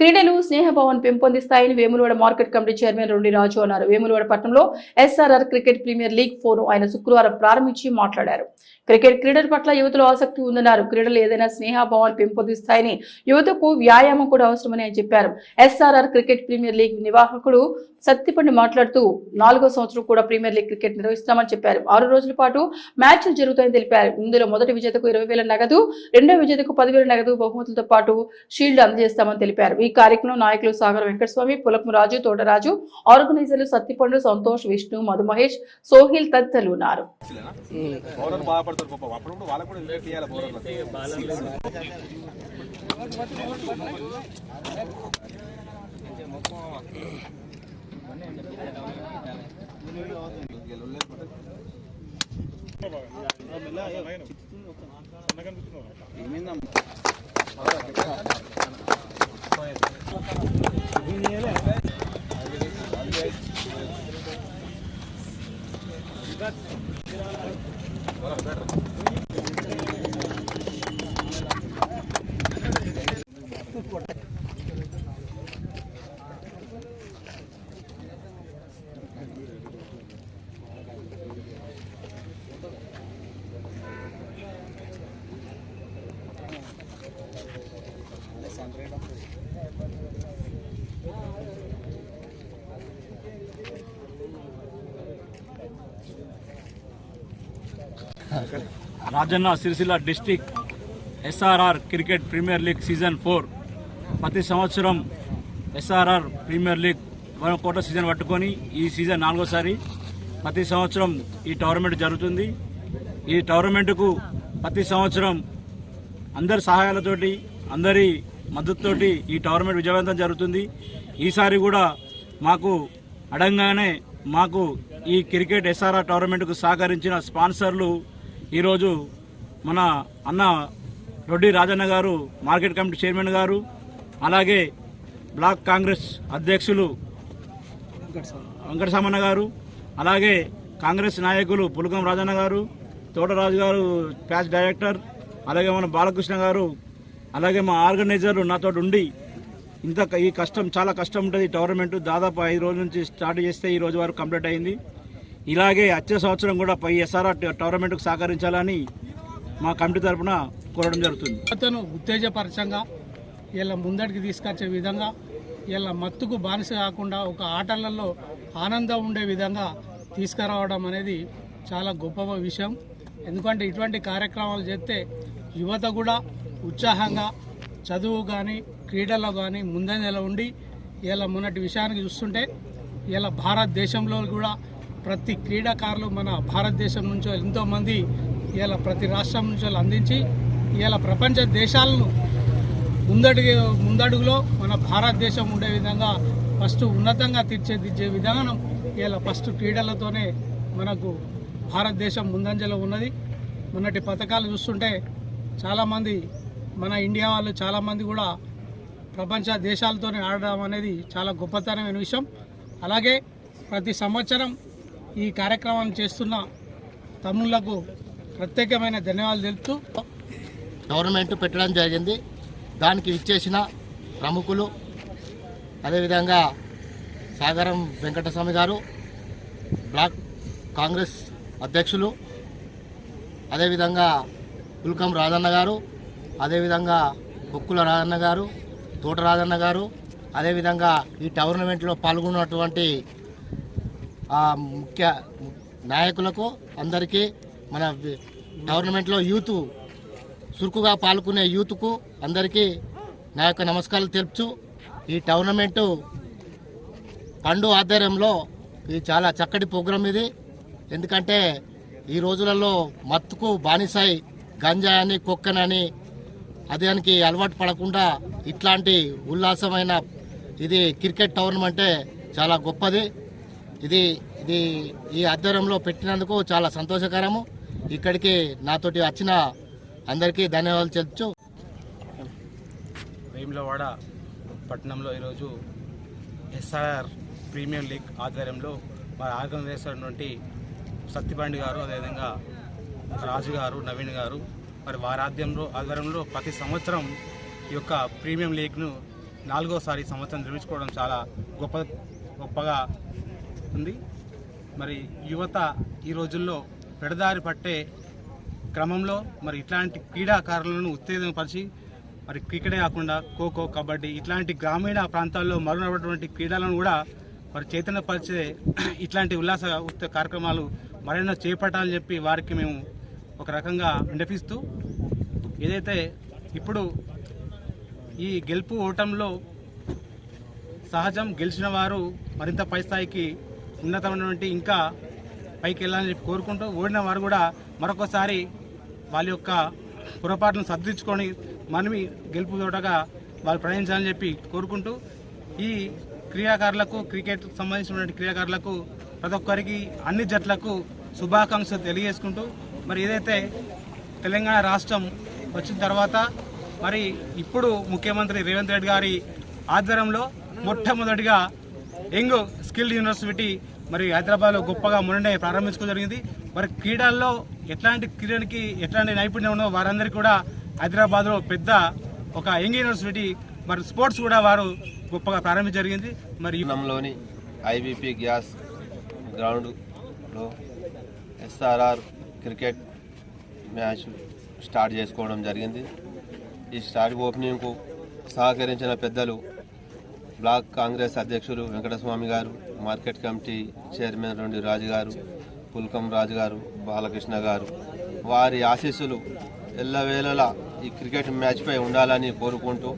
క్రీడలు స్నేహభావం పెంపొందిస్తాయని Vemulawada market committee chairman Rondi Raju అన్నారు. వేములవాడ పట్టణంలో SRR cricket premier league four ఆయన శుక్రవారం ప్రారంభించి మాట్లాడారు. క్రికెట్ క్రీడల పట్ల యువతలో ఆసక్తి ఉందన్నారు. క్రీడలు ఏదైనా స్నేహభావాలు పెంపొందిస్తాయని యువతకు వ్యాయామం కూడా అవసరమని ఆయన చెప్పారు. ఎస్ఆర్ఆర్ క్రికెట్ ప్రీమియర్ లీగ్ నిర్వాహకుడు సత్తిపండి మాట్లాడుతూ నాలుగో సంవత్సరం కూడా ప్రీమియర్ లీగ్ క్రికెట్ నిర్వహిస్తామని చెప్పారు. ఆరు రోజుల పాటు మ్యాచ్లు జరుగుతాయని తెలిపారు. ఇందులో మొదటి విజేతకు ఇరవై వేల నగదు రెండో విజేతకు పదివేల నగదు బహుమతులతో పాటు షీల్డ్ అందజేస్తామని తెలిపారు. ఈ కార్యక్రమంలో నాయకులు సాగర్ వెంకటస్వామి పులకము రాజు తోటరాజు ఆర్గనైజర్లు సత్తిపండు సంతోష్ విష్ణు మధు మహేష్ సోహిల్ తదితరులు ఉన్నారు. Bowler Rajanna Sircilla district SRR cricket premier league season four. ప్రతి సంవత్సరం ఎస్ఆర్ఆర్ ప్రీమియర్ లీగ్ వన్ కోట సీజన్ పట్టుకొని ఈ సీజన్ నాలుగోసారి ప్రతి సంవత్సరం ఈ టోర్నమెంట్ జరుగుతుంది. ఈ టోర్నమెంట్కు ప్రతి సంవత్సరం అందరి సహాయాలతోటి అందరి మద్దతుతోటి ఈ టోర్నమెంట్ విజయవంతం జరుగుతుంది. ఈసారి కూడా మాకు అడంగానే మాకు ఈ క్రికెట్ ఎస్ఆర్ఆర్ టోర్నమెంట్కు సహకరించిన స్పాన్సర్లు ఈరోజు మన అన్న రొడ్డి రాజన్న గారు మార్కెట్ కమిటీ చైర్మన్ గారు అలాగే బ్లాక్ కాంగ్రెస్ అధ్యక్షులు వెంకటసామన్న గారు అలాగే కాంగ్రెస్ నాయకులు పులకం రాజన్న గారు తోటరాజు గారు ప్యాచ్ డైరెక్టర్ అలాగే మన బాలకృష్ణ గారు అలాగే మా ఆర్గనైజర్లు నాతో ఉండి ఇంత ఈ కష్టం చాలా కష్టం ఉంటుంది ఈ టోర్నమెంట్. దాదాపు ఐదు రోజుల నుంచి స్టార్ట్ చేస్తే ఈ రోజు వరకు కంప్లీట్ అయింది. ఇలాగే వచ్చే సంవత్సరం కూడా పై ఎస్ఆర్ఆర్ టోర్నమెంట్కు సహకరించాలని మా కమిటీ తరఫున కోరడం జరుగుతుంది. అతను ఉత్తేజపరచంగా ఇలా ముందడికి తీసుకొచ్చే విధంగా ఇలా మత్తుకు బానిస కాకుండా ఒక ఆటలలో ఆనందం ఉండే విధంగా తీసుకురావడం అనేది చాలా గొప్ప విషయం. ఎందుకంటే ఇటువంటి కార్యక్రమాలు చేస్తే యువత కూడా ఉత్సాహంగా చదువు కానీ క్రీడల్లో కానీ ముందంజలో ఉండి ఇలా మొన్నటి విషయానికి చూస్తుంటే ఇలా భారతదేశంలో కూడా ప్రతి క్రీడాకారులు మన భారతదేశం నుంచో ఎంతోమంది ఇలా ప్రతి రాష్ట్రం నుంచో అందించి ఇలా ప్రపంచ దేశాలను ముందడుగు ముందడుగులో మన భారతదేశం ఉండే విధంగా ఫస్ట్ ఉన్నతంగా తీర్చిదిద్దే విధానం ఇలా ఫస్ట్ క్రీడలతోనే మనకు భారతదేశం ముందంజలో ఉన్నది. మొన్నటి పథకాలు చూస్తుంటే చాలామంది మన ఇండియా వాళ్ళు చాలామంది కూడా ప్రపంచ దేశాలతోనే ఆడడం అనేది చాలా గొప్పతనమైన విషయం. అలాగే ప్రతి సంవత్సరం ఈ కార్యక్రమాన్ని చేస్తున్న తమ్ముళ్ళకు ప్రత్యేకమైన ధన్యవాదాలు తెలుపుతూ గవర్నమెంట్ పెట్టడం జరిగింది. దానికి ఇచ్చేసిన ప్రముఖులు అదేవిధంగా సాగరం వెంకటస్వామి గారు బ్లాక్ కాంగ్రెస్ అధ్యక్షులు అదేవిధంగా పుల్కం రాజన్న గారు అదేవిధంగా బుక్కుల రాజన్న గారు తోట రాజన్న గారు అదేవిధంగా ఈ టోర్నమెంట్లో పాల్గొన్నటువంటి ముఖ్య నాయకులకు అందరికీ మన టోర్నమెంట్లో యూత్ చురుకుగా పాల్గొనే యూత్కు అందరికీ నా యొక్క నమస్కారాలు తెలుపుచు ఈ టోర్నమెంటు పండు ఆధ్వర్యంలో ఇది చాలా చక్కటి ప్రోగ్రాం ఇది. ఎందుకంటే ఈ రోజులలో మత్తుకు బానిసాయి గంజాయని కుక్కనని అదానికి అలవాటు పడకుండా ఇట్లాంటి ఉల్లాసమైన ఇది క్రికెట్ టోర్నమెంటే చాలా గొప్పది. ఇది ఇది ఈ ఆధ్వర్యంలో పెట్టినందుకు చాలా సంతోషకరము. ఇక్కడికి నాతోటి వచ్చిన అందరికీ ధన్యవాదాలు చెప్తూ వేములవాడ పట్టణంలో ఈరోజు ఎస్ఆర్ఆర్ ప్రీమియం లీగ్ ఆధ్వర్యంలో మరి ఆర్గనైజేషన్ నుండి సత్యపాండి గారు అదేవిధంగా రాజు గారు నవీన్ గారు మరి వారాధ్యంలో ఆధ్వర్యంలో ప్రతి సంవత్సరం ఈ యొక్క ప్రీమియం లీగ్ను నాలుగోసారి సంవత్సరం నిర్మించుకోవడం చాలా గొప్ప గొప్పగా ఉంది. మరి యువత ఈ రోజుల్లో పెడదారి పట్టే క్రమంలో మరి ఇట్లాంటి క్రీడాకారులను ఉత్తేజపరిచి మరి క్రికెటే కాకుండా ఖోఖో కబడ్డీ ఇట్లాంటి గ్రామీణ ప్రాంతాల్లో మరుగునటువంటి క్రీడలను కూడా మరి చైతన్యపరిచే ఇట్లాంటి ఉల్లాస కార్యక్రమాలు మరెన్నో చేపట్టాలని చెప్పి వారికి మేము ఒక రకంగా విన్నపిస్తూ ఏదైతే ఇప్పుడు ఈ గెలుపు ఓటంలో సహజం గెలిచిన వారు మరింత పై స్థాయికి ఉన్నతమైనటువంటి ఇంకా పైకి వెళ్ళాలని చెప్పి కోరుకుంటూ ఓడిన వారు కూడా మరొకసారి వాళ్ళ యొక్క పొరపాటును సర్దించుకొని మనమి గెలుపు తోటగా వాళ్ళు ప్రయాణించాలని చెప్పి కోరుకుంటూ ఈ క్రీడాకారులకు క్రికెట్ సంబంధించినటువంటి క్రీడాకారులకు ప్రతి ఒక్కరికి అన్ని జట్లకు శుభాకాంక్షలు తెలియజేసుకుంటూ మరి ఏదైతే తెలంగాణ రాష్ట్రం వచ్చిన తర్వాత మరి ఇప్పుడు ముఖ్యమంత్రి రేవంత్ రెడ్డి గారి ఆధ్వర్యంలో మొట్టమొదటిగా యంగ్ స్కిల్ యూనివర్సిటీ మరి హైదరాబాద్లో గొప్పగా మొన్ననే ప్రారంభించుకోవడం జరిగింది. మరి క్రీడల్లో ఎట్లాంటి క్రీడకి ఎట్లాంటి నైపుణ్యం ఉన్నో వారందరికీ కూడా హైదరాబాద్లో పెద్ద ఒక యంగ్ యూనివర్సిటీ మరి స్పోర్ట్స్ కూడా వారు గొప్పగా ప్రారంభించ జరిగింది. మరి పట్టణంలోని ఐబీపీ గ్యాస్ గ్రౌండ్లో ఎస్ఆర్ఆర్ క్రికెట్ మ్యాచ్ స్టార్ట్ చేసుకోవడం జరిగింది. ఈ స్టార్ట్ ఓపెనింగ్కు సహకరించిన పెద్దలు బ్లాక్ కాంగ్రెస్ అధ్యక్షులు వెంకటస్వామి గారు మార్కెట్ కమిటీ చైర్మన్ రెండు రాజు గారు పుల్కం రాజు గారు బాలకృష్ణ గారు. వారి ఆశీస్సులు ఎల్లవేళలా ఈ క్రికెట్ మ్యాచ్పై ఉండాలని కోరుకుంటూ